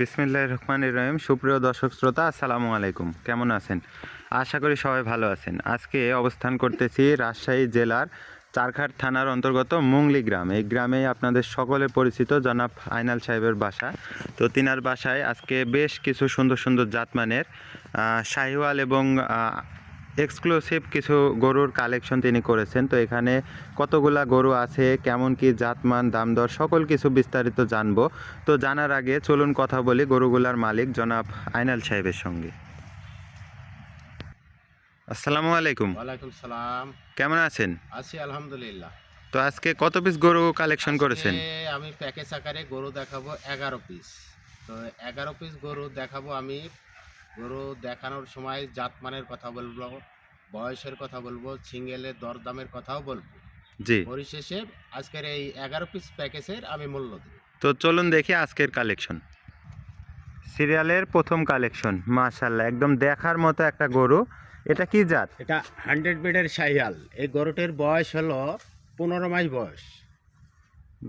বিসমিল্লাহ রহমান রহিম। সুপ্রিয় দর্শক শ্রোতা, আসসালামু আলাইকুম। কেমন আছেন? আশা করি সবাই ভালো আছেন। আজকে অবস্থান করতেছি রাজশাহী জেলার চারঘাট থানার অন্তর্গত মুংলি গ্রাম। এই গ্রামে আপনাদের সকলে পরিচিত জনাব আইনাল সাহেবের বাসা। তো তিনার বাসায় আজকে বেশ কিছু সুন্দর সুন্দর জাতমানের শাহিওয়াল এবং এক্সক্লুসিভ কিছু গরুর কালেকশন তিনি করেছেন। তো এখানে কতগুলা গরু আছে কেমন কি জাতমান দাম দর সকল কিছু বিস্তারিত জানব। তো জানার আগে চলুন কথা বলি গরুগুলার মালিক জনাব আইনাল সাহেবের সঙ্গে। আসসালামু আলাইকুম। ওয়ালাইকুম সালাম। কেমন আছেন? আছি আলহামদুলিল্লাহ। তো আজকে কত পিস গরু কালেকশন করেছেন? আমি প্যাকেজ আকারে গরু দেখাবো এগারো পিস তো এগারো পিস গরু দেখাবো আমি। গরু দেখানোর সময় জাতমানের কথা বলব বয়সের কথা বলব সিঙ্গেলের দরদামের কথাও বলব। জি। পরিশেষে আজকের এই এগারো পিস প্যাকেজের আমি মূল্য দেব। তো চলুন দেখি আজকের কালেকশন সিরিয়ালের প্রথম কালেকশন মাশাল্লাহ একদম দেখার মতো একটা গরু। এটা কি জাত? এটা হান্ড্রেড বেডের শাহিয়াল। এই গরুটির বয়স হলো পনেরো মাস বয়স।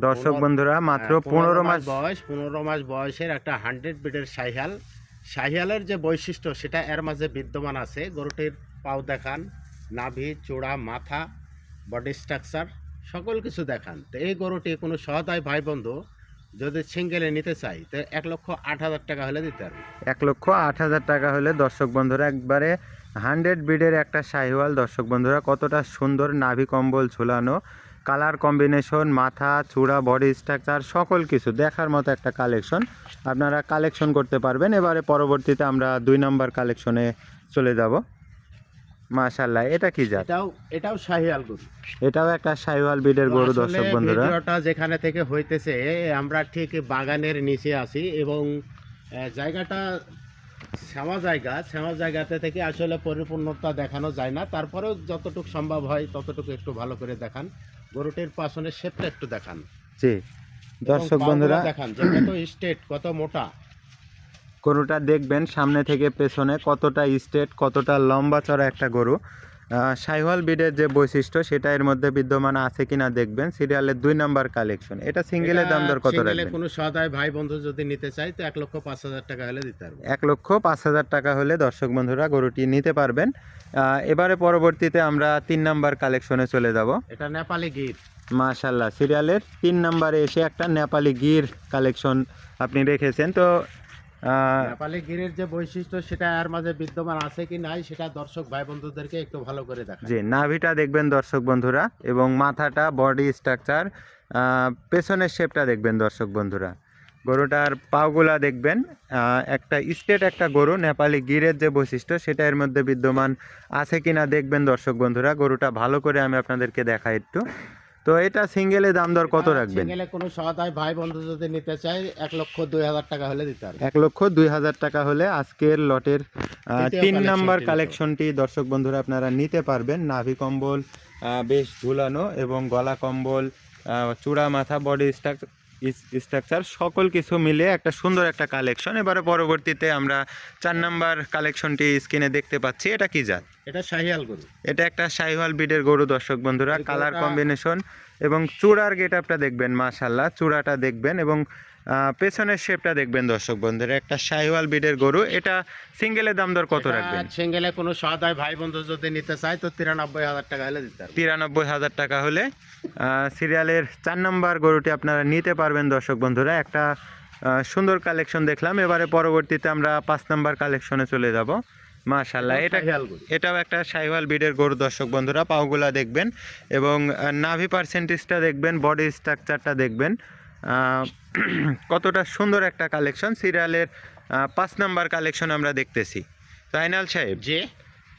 দর্শক বন্ধুরা মাত্র হ্যাঁ, পনেরো মাস বয়স পনেরো মাস বয়সের একটা হান্ড্রেড বিডের শাহিয়াল। শাহিয়ালের যে বৈশিষ্ট্য, সেটা এর মাঝে বিদ্যমান আছে। গরুটির পাও দেখান, নাভি, চূড়া, মাথা, বডি স্ট্রাকচার, সকল কিছু দেখান। তো এই গরুটি কোনো সহদায় ভাই বন্ধু যদি সিঙ্গেলে নিতে চাই তো এক লক্ষ আট হাজার টাকা হলে দিতে পারবে। এক লক্ষ আট হাজার টাকা হলে দর্শক বন্ধুরা, একবারে হান্ড্রেড বিডের একটা শাহিওয়াল। দর্শক বন্ধুরা, কতটা সুন্দর নাভি কম্বল ঝুলানো। কালার কম্বিনেশন মাথা চূড়া বডি স্ট্রাকচার সকল কিছু দেখার মতো একটা কালেকশন আপনারা কালেকশন করতে পারবেন। এবারে পরবর্তীতে আমরা দুই নম্বর কালেকশনে চলে যাব। মাশাল্লাহ এটা কি জাত? এটাও এটাও শাহিয়াল গরু। এটাও একটা শাহিওয়াল বিডের গরু দর্শক বন্ধুরা। ভিডিওটা যেখানে থেকে হইতেছে আমরা ঠিক বাগানের নিচে আছি এবং জায়গাটা শ্যামা জায়গা শ্যামা জায়গাতে থেকে আসলে পরিপূর্ণতা দেখানো যায় না। তারপরেও যতটুকু সম্ভব হয় ততটুকু একটু ভালো করে দেখান। গরুটির পাশনের শেপটা একটু দেখান। জি। দর্শক বন্ধুরা দেখান যে কত স্টেট কত মোটা। গরুটা দেখবেন সামনে থেকে পেছনে কতটা স্টেট কতটা লম্বা চড়া একটা গরু। সাইওয়াল বিডের যে বৈশিষ্ট্য সেটা এর মধ্যে বিদ্যমান আছে কিনা দেখবেন। সিরিয়ালের দুই নাম্বার কালেকশন। এটা সিঙ্গেলের দাম দর কত রাখবেন? কোনো সদায় ভাই বন্ধু যদি নিতে চাই তো এক লক্ষ পাঁচ হাজার টাকা হলে দিতে পারব। এক লক্ষ পাঁচ হাজার টাকা হলে দর্শক বন্ধুরা গরুটি নিতে পারবেন। এবারে পরবর্তীতে আমরা তিন নাম্বার কালেকশনে চলে যাব। এটা নেপালি গির। মাশাল্লাহ সিরিয়ালের তিন নাম্বারে এসে একটা নেপালি গির কালেকশন আপনি রেখেছেন। তো নেপালি গিরের যে বৈশিষ্ট্য সেটা এর মাঝে বিদ্যমান আছে কি নাই সেটা দর্শক ভাই বন্ধুদেরকে একটু ভালো করে দেখা জি নাভিটা দেখবেন দর্শক বন্ধুরা এবং মাথাটা বডি স্ট্রাকচার পেছনের শেপটা দেখবেন দর্শক বন্ধুরা। গরুটার পাগুলা দেখবেন একটা স্টেট একটা গরু নেপালি গিরের যে বৈশিষ্ট্য সেটা এর মধ্যে বিদ্যমান আছে কিনা দেখবেন দর্শক বন্ধুরা। গরুটা ভালো করে আমি আপনাদেরকে দেখাই একটু। তো এটা সিঙ্গেলে দাম দর কত রাখবেন? সিঙ্গেলে কোনো সহায় ভাই বন্ধু যদি নিতে চাই এক লক্ষ দুই হাজার টাকা হলে দিতে পারবে। এক লক্ষ দুই হাজার টাকা হলে আজকের লটের তিন নাম্বার কালেকশনটি দর্শক বন্ধুরা আপনারা নিতে পারবেন। নাভি কম্বল আহ, বেশ ঝুলানো এবং গলা কম্বল চূড়া মাথা বডি স্ট্রাকচার সকল কিছু মিলে একটা সুন্দর একটা কালেকশন এবারে পরবর্তীতে আমরা চার নাম্বার কালেকশনটি স্ক্রিনে দেখতে পাচ্ছি। এটা কি জাত? এটা শাহিয়াল গরু। এটা একটা শাহিওয়াল বিডের গরু দর্শক বন্ধুরা। কালার কম্বিনেশন এবং চূড়ার গেট আপটা দেখবেন মাশাল্লাহ চূড়াটা দেখবেন এবং পেছনের শেপটা দেখবেন দর্শক বন্ধুরা। একটা শাহিওয়াল বিডের গরু। এটা সিঙ্গেলের দাম দর কত রাখবেন? সিঙ্গেলে কোনো সদায় ভাই বন্ধু যদি নিতে চাই তো তিরানব্বই হাজার টাকা হলে দিতে তিরানব্বই হাজার টাকা হলে সিরিয়ালের চার নম্বর গরুটি আপনারা নিতে পারবেন দর্শক বন্ধুরা। একটা সুন্দর কালেকশন দেখলাম। এবারে পরবর্তীতে আমরা পাঁচ নাম্বার কালেকশনে চলে যাব। মাশাল্লাহ এটা এটাও একটা সাইওয়াল বিডের গরু দর্শক বন্ধুরা। পাওগুলা দেখবেন এবং নাভি পার্সেন্টেজটা দেখবেন বডি স্ট্রাকচারটা দেখবেন। কতটা সুন্দর একটা কালেকশন সিরিয়ালের পাঁচ নাম্বার কালেকশন আমরা দেখতেছি। ফাইনাল সাহেব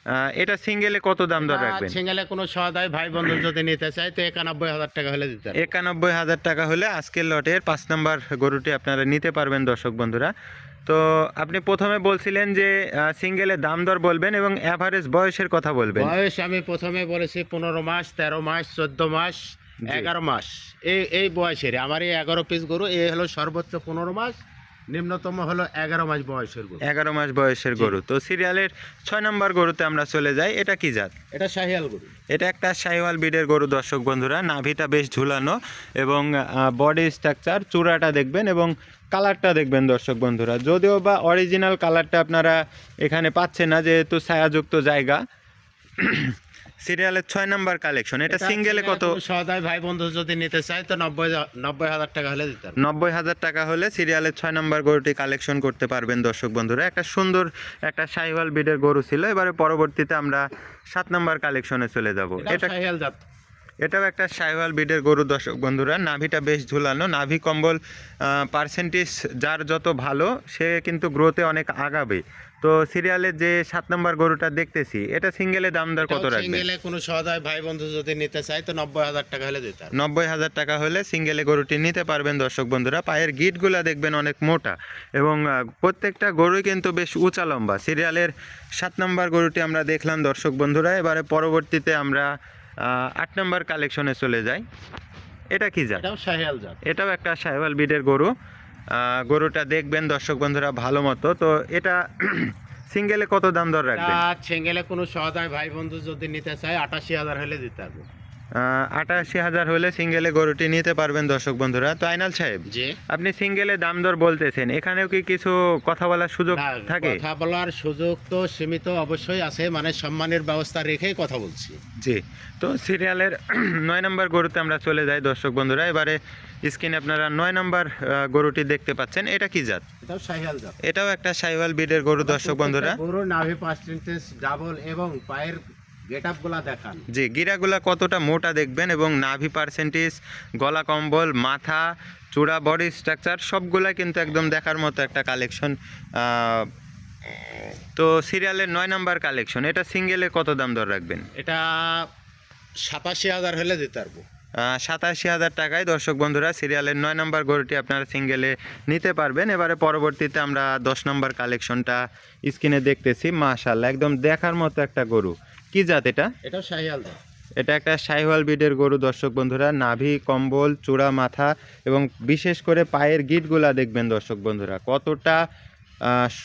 আহ, এটা সিঙ্গেলে কত দাম দর রাখবেন? সিঙ্গেলে কোনো সহায় ভাই বন্ধু যদি নিতে চায় তো একানব্বই হাজার টাকা হলে দিতে একানব্বই হাজার টাকা হলে আজকের লটের পাঁচ নাম্বার গরুটি আপনারা নিতে পারবেন দর্শক বন্ধুরা। তো আপনি প্রথমে বলছিলেন যে সিঙ্গেলের দাম দর বলবেন এবং অ্যাভারেজ বয়সের কথা বলবেন। বয়স আমি প্রথমে বলেছি পনেরো মাস তেরো মাস চোদ্দ মাস। জি। এগারো মাস। এই এই বয়সের আমার এই এগারো পিস গরু এই হলো সর্বোচ্চ পনেরো মাস নিম্নতম হলো এগারো মাস বয়সের গরু। এগারো মাস বয়সের গরু। তো সিরিয়ালের ছয় নম্বর গরুতে আমরা চলে যাই। এটা কি জাত? এটা শাহিয়াল গরু। এটা একটা শাহিওয়াল বিডের গরু দর্শক বন্ধুরা। নাভিটা বেশ ঝুলানো এবং বডি স্ট্রাকচার চূড়াটা দেখবেন এবং কালারটা দেখবেন দর্শক বন্ধুরা। যদিও বা অরিজিনাল কালারটা আপনারা এখানে পাচ্ছেন না যেহেতু ছায়াযুক্ত জায়গা। সিরিয়ালের ছয় নাম্বার কালেকশন। এটা সিঙ্গেলে কত? সদায় ভাই বন্ধু যদি নিতে চায় তো নব্বই নব্বই হাজার টাকা হলে দিতে নব্বই হাজার টাকা হলে সিরিয়ালের ছয় নাম্বার গরুটি কালেকশন করতে পারবেন দর্শক বন্ধুরা। একটা সুন্দর একটা সাইওয়াল বিডের গরু ছিল এবারে পরবর্তীতে আমরা সাত নাম্বার কালেকশনে চলে যাব। এটা সাইওয়াল জাত। এটাও একটা সাইওয়াল বিডের গরু দর্শক বন্ধুরা। নাভিটা বেশ ঝুলানো। নাভি কম্বল পার্সেন্টেজ যার যত ভালো সে কিন্তু গ্রোথে অনেক আগাবে। তো সিরিয়ালের যে সাত নম্বর গরুটা দেখতেছি এটা সিঙ্গেলে দাম দর কত রাখবে সিঙ্গেলে কোনো সদায় ভাই বন্ধু যদি নিতে চায় তো নব্বই হাজার টাকা হলে দিতে। নব্বই হাজার টাকা হলে সিঙ্গেলে গরুটি নিতে পারবেন দর্শক বন্ধুরা। পায়ের গিটগুলা দেখবেন অনেক মোটা এবং প্রত্যেকটা গরুই কিন্তু বেশ উঁচা লম্বা। সিরিয়ালের সাত নম্বর গরুটি আমরা দেখলাম দর্শক বন্ধুরা। এবারে পরবর্তীতে আমরা আট নম্বর কালেকশনে চলে যায় এটা কি জাত? এটাও শাহিয়াল জাত। এটাও একটা সাহেবাল বিডের গরু। গরুটা দেখবেন দর্শক বন্ধুরা ভালো মতো। তো এটা সিঙ্গেলে কত দাম দর রাখবেন? সিঙ্গেলে কোনো সদায় ভাই বন্ধু যদি নিতে চায় আটাশি হাজার হলে দিতে পারবে আটাশি হাজার হলে সিঙ্গেলে গরুটি নিতে পারবেন দর্শক বন্ধুরা। তো আইনাল সাহেব আপনি সিঙ্গেলে দাম দর বলতেছেন এখানেও কি কিছু কথা বলার সুযোগ থাকে? কথা বলার সুযোগ তো সীমিত অবশ্যই আছে মানে সম্মানের ব্যবস্থা রেখেই কথা বলছি। জি তো সিরিয়ালের নয় নম্বর গরুতে আমরা চলে যাই দর্শক বন্ধুরা। এবারে স্ক্রিনে আপনারা নয় নম্বর গরুটি দেখতে পাচ্ছেন। এটা কি জাত? এটাও শাহিয়াল জাত। এটাও একটা সাইওয়াল বিডের গরু দর্শক বন্ধুরা। গরু নাভি পার্সেন্টেজ ডাবল এবং পায়ের গেটগুলা দেখান। জি গিরাগুলা কতটা মোটা দেখবেন এবং নাভি পার্সেন্টেজ গলা কম্বল মাথা চূড়া বডি স্ট্রাকচার সবগুলা কিন্তু একদম দেখার মতো একটা কালেকশন তো সিরিয়ালের নয় নাম্বার কালেকশন এটা সিঙ্গেলে কত দাম দর রাখবেন? এটা সাতাশি হাজার হলে দিতে পারব। সাতাশি হাজার টাকায় দর্শক বন্ধুরা সিরিয়ালের নয় নম্বর গরুটি আপনারা সিঙ্গেলে নিতে পারবেন। এবারে পরবর্তীতে আমরা দশ নম্বর কালেকশনটা স্ক্রিনে দেখতেছি মাশাল্লাহ একদম দেখার মতো একটা গরু। কি জাত এটা? এটাও শাহিয়াল জাত। এটা একটা শাহিওয়াল বিডের গরু দর্শক বন্ধুরা। নাভি কম্বল চূড়া মাথা এবং বিশেষ করে পায়ের গিটগুলা দেখবেন দর্শক বন্ধুরা। কতটা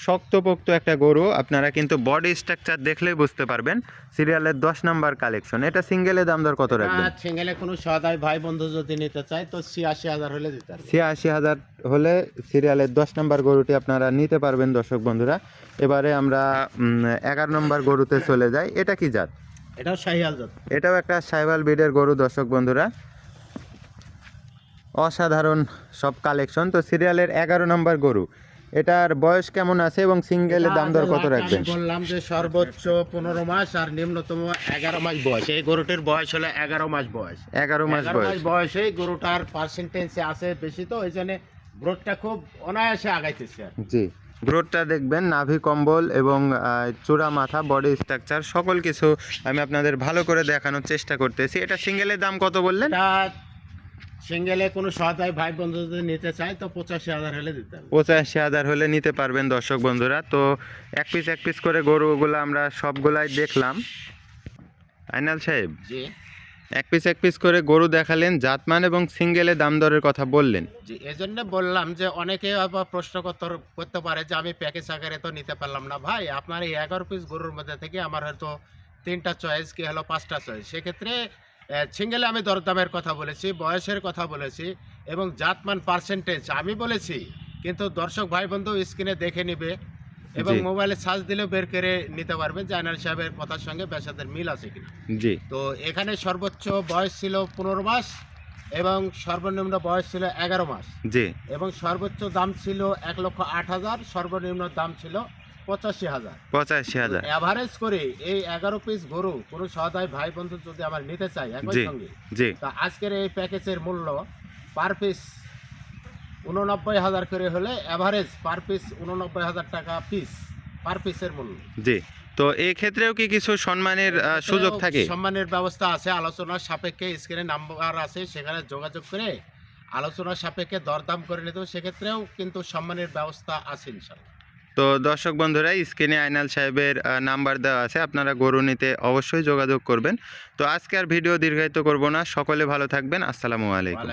শক্তপোক্ত একটা গরু আপনারা কিন্তু বডি স্ট্রাকচার দেখলেই বুঝতে পারবেন। সিরিয়ালের দশ নাম্বার কালেকশন এটা সিঙ্গেলে দাম দর কত রাখবেন? সিঙ্গেলে কোনো সদাই ভাই বন্ধু যদি নিতে চায় তো ছিয়াশি হাজার হলে দিতে ছিয়াশি হাজার হলে সিরিয়ালের দশ নম্বর গরুটি আপনারা নিতে পারবেন দর্শক বন্ধুরা। এবারে আমরা এগারো নম্বর গরুতে চলে যাই। এটা কি জাত? এটাও শাহিয়াল জাত। এটাও একটা সাইবাল বিডের গরু দর্শক বন্ধুরা। অসাধারণ সব কালেকশন তো সিরিয়ালের এগারো নম্বর গরু এটার বয়স কেমন আছে এবং সিঙ্গেলের দাম দর কত রাখবেন? বললাম যে সর্বোচ্চ পনেরো মাস আর নিম্নতম এগারো মাস বয়স। এই গরুটির বয়স হলো এগারো মাস বয়স। এগারো মাস বয়স। বয়সে গরুটার পার্সেন্টেজ আছে বেশি তো ওই জন্য গ্রোথটা খুব অনায়াসে আগাইতেছে জি গ্রোথটা দেখবেন নাভি কম্বল এবং চূড়া মাথা বডি স্ট্রাকচার সকল কিছু আমি আপনাদের ভালো করে দেখানোর চেষ্টা করতেছি। এটা সিঙ্গেলের দাম কত বললেন? সিঙ্গেলে কোনো সহায় ভাই বন্ধু যদি নিতে চায় তো পঁচাশি হাজার হলে দিতে হবে পঁচাশি হাজার হলে নিতে পারবেন দর্শক বন্ধুরা। তো এক পিস এক পিস করে গরুগুলো আমরা সবগুলাই দেখলাম। আইনাল সাহেব জি। এক পিস এক পিস করে গরু দেখালেন জাতমান এবং সিঙ্গেলে দাম দরের কথা বললেন। জি এজন্য বললাম যে অনেকে আবার প্রশ্ন করতে- করতে পারে যে আমি প্যাকেজ আকারে তো নিতে পারলাম না। ভাই আপনার এই এগারো পিস গরুর মধ্যে থেকে আমার হয়তো তিনটা চয়েস কি হলো পাঁচটা চয়েস সেক্ষেত্রে সিঙ্গেলে আমি দরদামের কথা বলেছি বয়সের কথা বলেছি এবং জাতমান পার্সেন্টেজ আমি বলেছি কিন্তু দর্শক ভাই বন্ধু স্ক্রিনে দেখে নিবে এবং। মোবাইলে সার্চ দিলেও বের করে নিতে পারবে জাইনাল সাহেবের কথার সঙ্গে বেসাদের মিল আছে কিনা। জি। তো এখানে সর্বোচ্চ বয়স ছিল পনেরো মাস এবং সর্বনিম্ন বয়স ছিল এগারো মাস। জি। এবং সর্বোচ্চ দাম ছিল এক লক্ষ আট হাজার সর্বনিম্ন দাম ছিল পঁচাশি হাজার। পঁচাশি হাজার। অ্যাভারেজ করে এই এগারো পিস গরু কোনো সদায় ভাই বন্ধু যদি আমার নিতে চাই একই সঙ্গে জি। তা আজকের এই প্যাকেজের মূল্য পার পিস উননব্বই হাজার করে হলে অ্যাভারেজ পার পিস উননব্বই হাজার টাকা পিস পার পিসের মূল্য। জি তো এই ক্ষেত্রেও কি কিছু সম্মানের সুযোগ থাকে? সম্মানের ব্যবস্থা আছে আলোচনার সাপেক্ষে স্ক্রিনে নাম্বার আছে সেখানে যোগাযোগ করে আলোচনার সাপেক্ষে দরদাম করে নিতে সেক্ষেত্রেও কিন্তু সম্মানের ব্যবস্থা আছে ইনশাল্লাহ তো দর্শক বন্ধুরা, স্ক্রিনে আইনাল সাহেবের নাম্বার দেওয়া আছে, আপনারা গরু নিতে অবশ্যই যোগাযোগ করবেন। তো আজকে আর ভিডিও দীর্ঘায়িত করব না, সকলে ভালো থাকবেন, আসসালামু আলাইকুম।